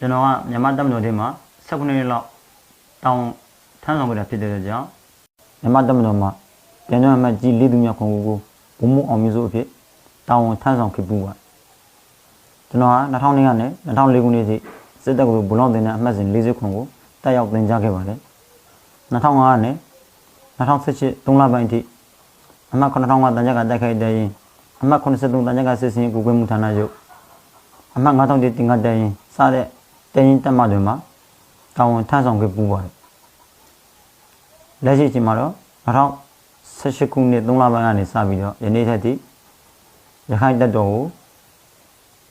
ကျွန်တော်ကမြန်မာတပ်မတော်ထဲမှာ19နှစ်လောက်တောင်းထမ်းဆောင်ခဲ့တာဖြစ်တဲ့ကြောင့်မြန်မာတပ်မတော်မှာပြန်ကြောင်းအမှတ်ကြီးလေးသူမြောက်ခုံကိုဘုံမအောင်မျိုးစုအဖြစ်တောင်းထမ်းဆောင်ခဲ့ပူပါကျွန်တော်က2002ကနေ2004ခုနှစ်ထိစစ်တပ်ကိုဘုံလောက်တင်တဲ့အမှတ်စဉ်40ခုကိုတက်ရောက်တင်ကြားခဲ့ပါတယ်2005ကနေ2018 3လပိုင်းထိအမှတ်9000ကတန်ကြပ်ကတိုက်ခိုက်တဲ့ရင်အမှတ်83တန်ကြပ်ကစစ်စင်ကိုကွေးမှုဌာနချုပ်အမှတ်9000တင်ကတဲ့ရင်စတဲ့ တင်ရင်တက်မှတွေမှာတာဝန်ထမ်းဆောင်ခဲ့ပူပါတယ်လက်ရှိအချိန်မှာတော့2018ခုနှစ်3လပိုင်းကနေစပြီးတော့ယနေ့ထက်ထိရခိုင်တပ်တော်ကို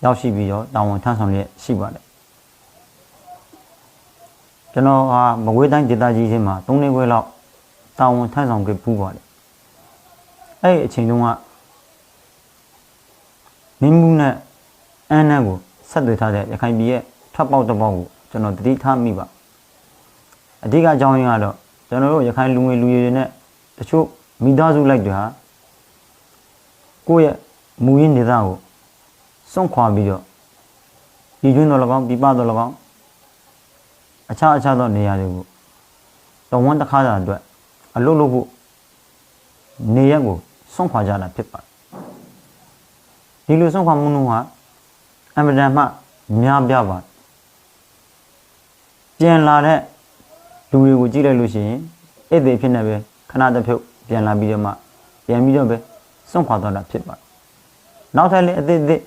ရောက်ရှိပြီးတော့တာဝန်ထမ်းဆောင်ရရှိပါတယ်ကျွန်တော်ဟာမကွေးတိုင်းဒေသကြီးချင်းမှာ3နှစ်ခွဲလောက်တာဝန်ထမ်းဆောင်ခဲ့ပူပါတယ်အဲ့ဒီအချိန်တုန်းကမင်းမှုနဲ့အန်းနဲ့ကိုဆက်သွယ်ထားတဲ့ရခိုင်ပြည်ရဲ့ ထွက်ပေါက်တစ်ပေါက်ကိုကျွန်တော်တတိထားမိပါအဓိကအကြောင်းရင်းကတော့ကျွန်တော်တို့ရခိုင်လူငယ်လူရွယ်တွေနဲ့တချို့မိသားစုလိုက်တွေဟာကိုယ့်ရဲ့မူရင်းဒေသကိုစွန့်ခွာပြီးတော့ပြည်ကျွန်းတော်၎င်းပြည်ပတော်၎င်းအခြားအခြားသောနေရာတွေကိုတော်ဝန်တစ်ခါတာအတွက်အလုပ်လုပ်ဖို့နေရက်ကိုစွန့်ခွာကြတာဖြစ်ပါတယ်ဒီလိုစွန့်ခွာမှုနှုန်းဟာအမတန်မှများပြားပါ ပြန်လာတဲ့လူတွေကိုကြည့်လိုက်လို့ရှိရင်ဧည့်သည်ဖြစ်နေပဲခဏတစ်ဖြုတ်ပြန်လာပြီးတော့မှပြန်ပြီးတော့ပဲစွန့်ခွာသွားတာဖြစ်ပါတယ်နောက်ထပ်လည်းအသစ်အသစ်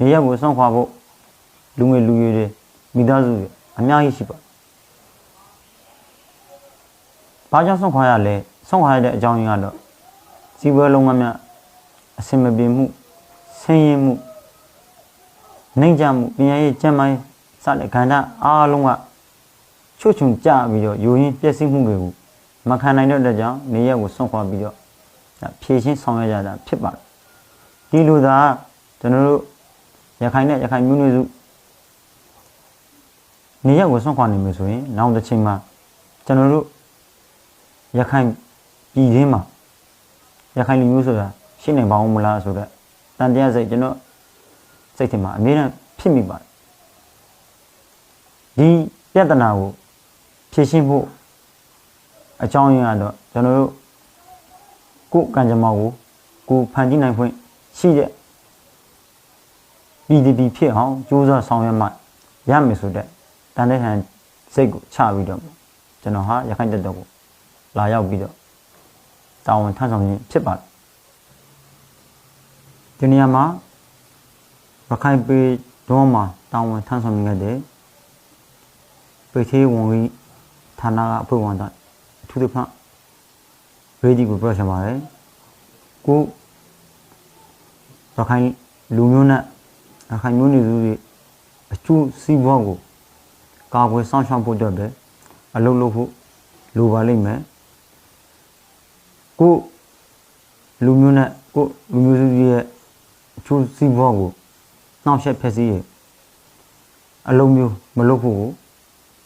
နေရက်ကိုစွန့်ခွာဖို့လူငယ်လူရွယ်တွေမိသားစုတွေအများကြီးရှိပါတယ်ဘာကြောင့်စွန့်ခွာရလဲစွန့်ခွာရတဲ့အကြောင်းရင်းကတော့စီးပွားလုံးကများအဆင်မပြေမှုဆင်းရဲမှုနှိမ့်ချမှုပညာရေးကျန်းမာရေးစတဲ့ခန္ဓာအားလုံးက ချွတ်ချုံကြပြီးတော့ယိုရင်းပျက်စီးမှုတွေကိုမခံနိုင်တဲ့အတွက်ကြောင့်နေရက်ကိုစွန့်ခွာပြီးတော့ဖြည့်ရှင်းဆောင်ရွက်ရတာဖြစ်ပါတယ်ဒီလိုသာကျွန်တော်တို့ရခိုင်နဲ့ရခိုင်မျိုးနွယ်စုနေရက်ကိုစွန့်ခွာနေမယ်ဆိုရင်နောက်တစ်ချိန်မှာကျွန်တော်တို့ရခိုင်ပြည်ရင်းမှာရခိုင်လူမျိုးဆိုတာရှိနေပါဦးမလားဆိုတော့တန်တရားစိတ်ကျွန်တော်စိတ်ထဲမှာအမြဲတမ်းဖြစ်မိပါတယ်ဒီပြဿနာကို ဖြေရှင်းဖို့အကြောင်းရင်းကတော့ကျွန်တော်တို့ကိုယ်ကံကြမ္မာကိုကိုယ်ဖန်တီးနိုင်ခွင့်ရှိတဲ့ PDP ဖြစ်အောင်ကြိုးစားဆောင်ရွက်မှရမယ်ဆိုတဲ့တန်တဲ့ဟန်စိတ်ကိုချပြီးတော့ကျွန်တော်ဟာရခိုင်တက်တော့ကိုလာရောက်ပြီးတော့တာဝန်ထမ်းဆောင်ခြင်းဖြစ်ပါတယ်ဒီနေရာမှာရခိုင်ပေတော့မှာတာဝန်ထမ်းဆောင်ခဲ့တဲ့ပေသေးဝန်ကြီး ဌာနကအဖွဲ့ဝင်သားအထူးသဖြင့်ရေဒီကိုပြောချင်ပါတယ်ကိုရခိုင်လူမျိုးနဲ့ရခိုင်မျိုးနွယ်စုတွေအကျိုးစီးပွားကိုကာကွယ်စောင့်ရှောက်ဖို့အတွက်ပဲအလုပ်လုပ်ဖို့လိုပါလိမ့်မယ်ကိုလူမျိုးနဲ့ကိုလူမျိုးစုရဲ့အကျိုးစီးပွားကိုနှောင့်ယှက်ဖျက်ဆီးရအလုံးမျိုးမလုပ်ဖို့ကို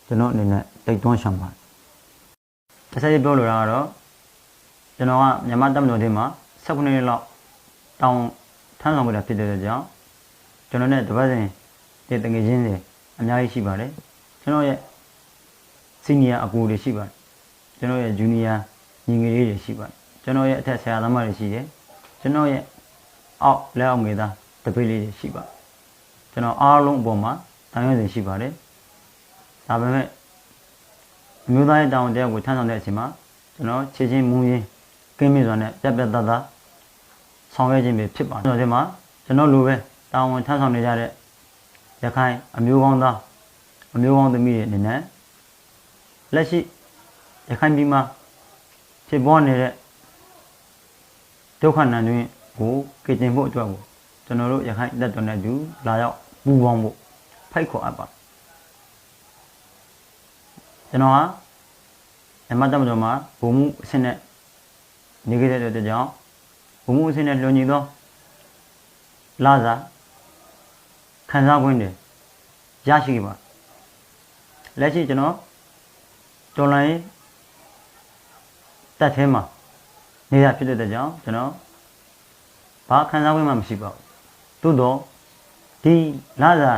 ကျွန်တော်အနေနဲ့ တိုက်တွန်းရှောင်ပါတယ်တစ်ဆက်ပြောလိုတာကတော့ကျွန်တော်ကမြန်မာတပ်မတော်ထဲမှာ16နှစ်လောက်တောင်းထမ်းဆောင်ခဲ့တာဖြစ်တဲ့ကြောင့်ကျွန်တော်နဲ့တပတ်စဉ်တဲ့တငယ်ချင်းတွေအများကြီးရှိပါတယ်ကျွန်တော်ရဲ့စီနီယာအကူတွေရှိပါတယ်ကျွန်တော်ရဲ့ဂျူနီယာညီငယ်လေးတွေရှိပါတယ်ကျွန်တော်ရဲ့အထက်ဆရာသမားတွေရှိတယ်ကျွန်တော်ရဲ့အောက်လက်အောက်ငယ်သားတပိတ်လေးတွေရှိပါကျွန်တော်အားလုံးအပေါ်မှာတန်ရုံးစီရှိပါတယ်ဒါပေမဲ့ အမျိုးသားရဲ့တောင်းတယောက်ကိုထမ်းဆောင်တဲ့အချိန်မှာကျွန်တော်ခြေချင်းမူရင်းကင်းမြစွာနဲ့ပြက်ပြက်သားသားဆောင်ရွက်ခြင်းပဲဖြစ်ပါတယ်ကျွန်တော်ဒီမှာကျွန်တော်လိုပဲတာဝန်ထမ်းဆောင်နေကြတဲ့ရခိုင်အမျိုးကောင်းသားအမျိုးကောင်းသမီးတွေအနေနဲ့လက်ရှိရခိုင်ပြည်မှာဖြစ်ပေါ်နေတဲ့ဒုက္ခနံတွင်ကိုကြင်ကျင်ဖို့အတွက်ကိုကျွန်တော်တို့ရခိုင်လက်တော်နဲ့အတူလာရောက်ပူပေါင်းဖို့ဖိတ်ခေါ်အပ်ပါ ကျွန်တော်ကအမတ်တမတော်မှာဘုံမှုအဆင့်နဲ့နေခဲ့တဲ့အတွက်ကြောင့်ဘုံမှုအဆင့်နဲ့လွန်ညီသောလာစာခံစားခွင့်တွေရရှိပါလက်ရှိကျွန်တော်တော်လိုင်းတက်ထဲမှာနေရဖြစ်တဲ့ကြောင့်ကျွန်တော်ဘာခံစားခွင့်မှမရှိပါဘူးသို့တော့ဒီလာစာ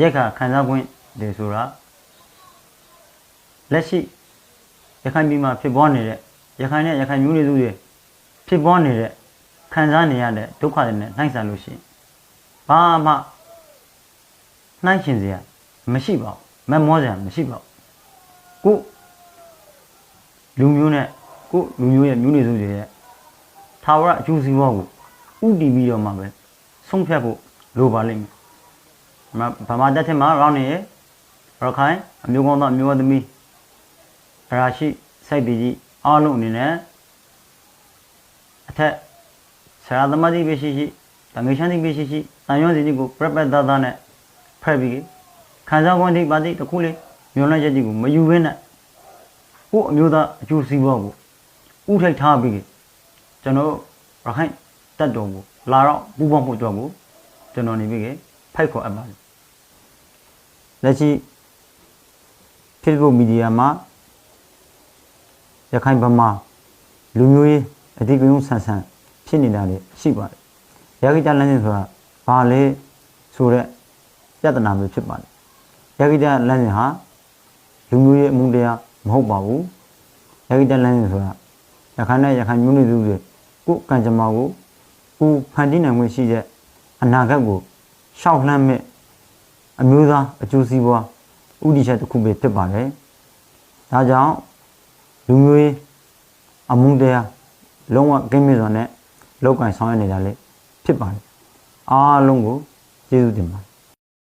ရက်ခါခံစားခွင့်တွေဆိုတာ လက်ရှိရခိုင်ပြည်မှာဖြစ်ပေါ်နေတဲ့ရခိုင်နဲ့ရခိုင်မျိုးနွယ်စုတွေဖြစ်ပေါ်နေတဲ့ခံစားနေရတဲ့ဒုက္ခတွေနဲ့နှိုင်းဆိုင်လို့ရှိရင်ဘာမှနှိုင်းရှင်စရာမရှိပါဘူးမမောစရာမရှိပါဘူးကိုလူမျိုးနဲ့ကိုလူမျိုးရဲ့မျိုးနွယ်စုတွေရဲ့သာဝရအကျိုးစီးပွားကိုဥတည်ပြီးတော့မှပဲဆုံးဖြတ်ဖို့လိုပါလိမ့်မယ်။ဗမာတက်ထက်မှာရောင်းနေရရခိုင်အမျိုးကောင်းသားအမျိုးသမီး အရာရှိစိုက်တည်ကြီးအားလုံးအနေနဲ့အထက်ဆရာသမားကြီးပဲရှိရှိတငယ်ချမ်းကြီးပဲရှိရှိတန်ရွှန်းစီကြီးကိုပြပက်သားသားနဲ့ဖက်ပြီးခံစားခွင့်တိပါတိတစ်ခုလေးမျိုးလိုက်ချက်ကြီးကိုမယူဘဲနဲ့ကို့အမျိုးသားအကျိုးစီးပွားကိုဥထိုက်ထားပြီးကျွန်တော်ရခိုင်တက်တော်ကိုလာတော့ပူပေါင်းဖို့အတွက်ကိုကျွန်တော်နေပြီးဖိုက်ခေါ်အပ်ပါတယ်လက်ရှိ Facebook မီဒီယာမှာ ရခိုင်ဗမာလူမျိုးရေးအဓိကရုဏ်းဆန်ဆန်ဖြစ်နေတာလေရှိပါတယ်။ရခိုင်တိုင်းလမ်းစဉ်ဆိုတာဘာလဲဆိုတော့ပြဿနာမျိုးဖြစ်ပါတယ်။ရခိုင်တိုင်းလမ်းစဉ်ဟာလူမျိုးရေးအမှုတရားမဟုတ်ပါဘူး။ရခိုင်တိုင်းလမ်းစဉ်ဆိုတာရခိုင်နဲ့ရခိုင်မျိုးနွယ်စုတွေကိုယ်ကံကြမ္မာကိုကိုယ်ဖန်တီးနိုင်ခွင့်ရှိတဲ့အနာဂတ်ကိုရှောက်လှမ်းမဲ့အမျိုးသားအကျိုးစီးပွားဥတီချက်တစ်ခုပဲဖြစ်ပါတယ်။ဒါကြောင့် လူမျိုးရေးအမှုတရားလုံးဝကင်းမြတ်စွာနဲ့လောက်ကင်ဆောင်ရနေတာလေဖြစ်ပါတယ်။အားလုံးကိုကျေးဇူးတင်ပါတယ်